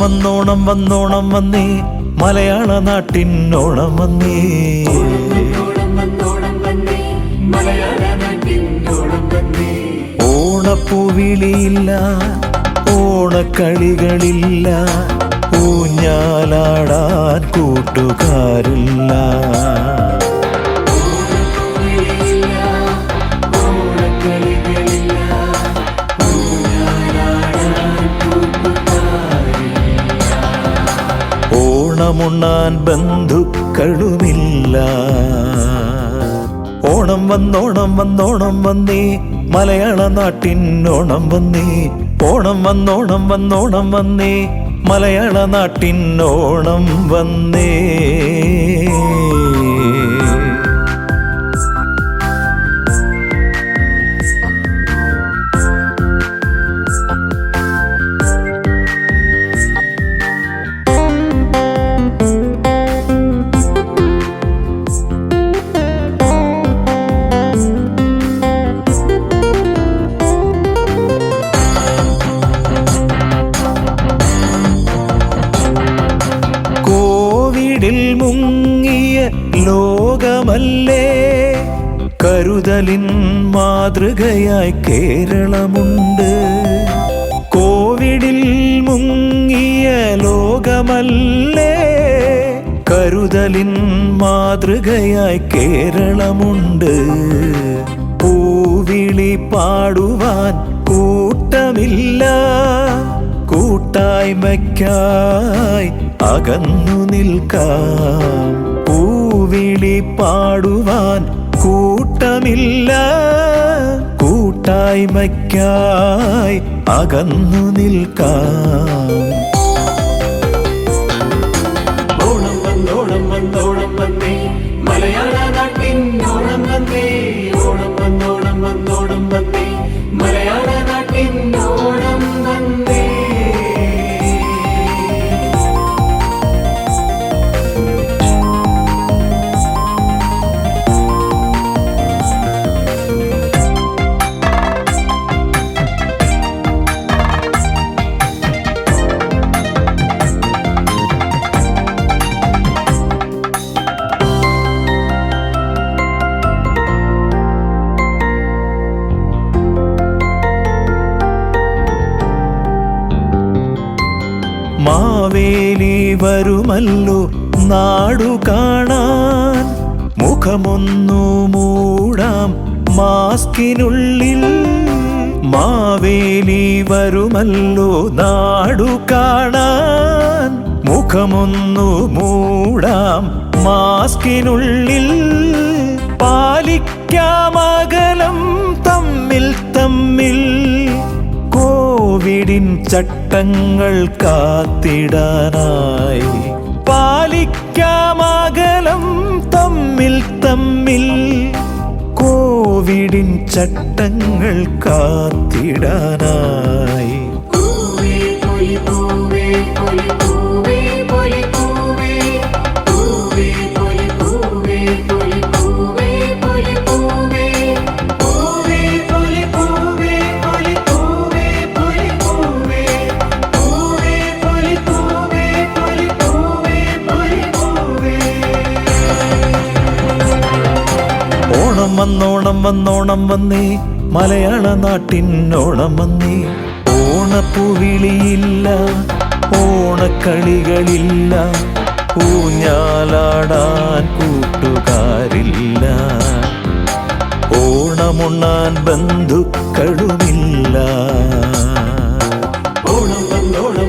വന്നോണം വന്നോണം വന്നേ. മലയാള നാട്ടിൻ ഓണം വന്നേ. ഓണപ്പൂവിളിയില്ല ഓണക്കളികളില്ല ഊഞ്ഞാലാടാൻ കൂട്ടുകാരില്ല. ഓണമുണ്ണാൻ ബന്ധുക്കളുമില്ല. ഓണം വന്നോണം വന്നോണം വന്നേ മലയാള നാട്ടിൻ ഓണം വന്നേ. ഓണം വന്നോണം വന്നോണം വന്നേ മലയാള നാട്ടിൻ ഓണം വന്നേ. കോവിഡിൽ മുങ്ങിയ ലോകമല്ലേ? കരുതലിൻ മാതൃകയായി കേരളമുണ്ട്. കോവിഡിൽ മുങ്ങിയ ലോകമല്ലേ? കരുതലിൻ മാതൃകയായി കേരളമുണ്ട്. പൂവിളി പാടുവാൻ കൂട്ടമില്ല. കൂട്ടായ്മയ്ക്കായി അകന്നു നിൽക്കാം. പൂവിളി പാടുവാൻ കൂട്ടമില്ല. കൂട്ടായ്മയ്ക്കായി അകന്നു നിൽക്കാം. മാവേലി വരുമല്ലോ നാടു കാണാൻ. മുഖമൊന്നു മൂടാം മാസ്കിനുള്ളിൽ. മാവേലി വരുമല്ലോ നാടു കാണാൻ. മുഖമൊന്നു മൂടാം മാസ്കിനുള്ളിൽ. പാലിക്കാമകലം തമ്മിൽ തമ്മിൽ. കോവിഡിൻ ചട്ടങ്ങൾ കാത്തിടാനായി പാലിക്കാമകലം തമ്മിൽ തമ്മിൽ കോവിഡിൻ ചട്ടങ്ങൾ കാത്തിടാനായി. പൂവേ. വന്നോണം വന്നോണം വന്നേ മലയാള നാട്ടിൻ ഓണം വന്നേ. ഓണപ്പൂവിളിയില്ല ഓണക്കളികളില്ല ഊഞ്ഞാലാടാൻ കൂട്ടുകാരില്ല. ഓണമുണ്ണാൻ ബന്ധുക്കളുമില്ല. ഓണം വന്നോണം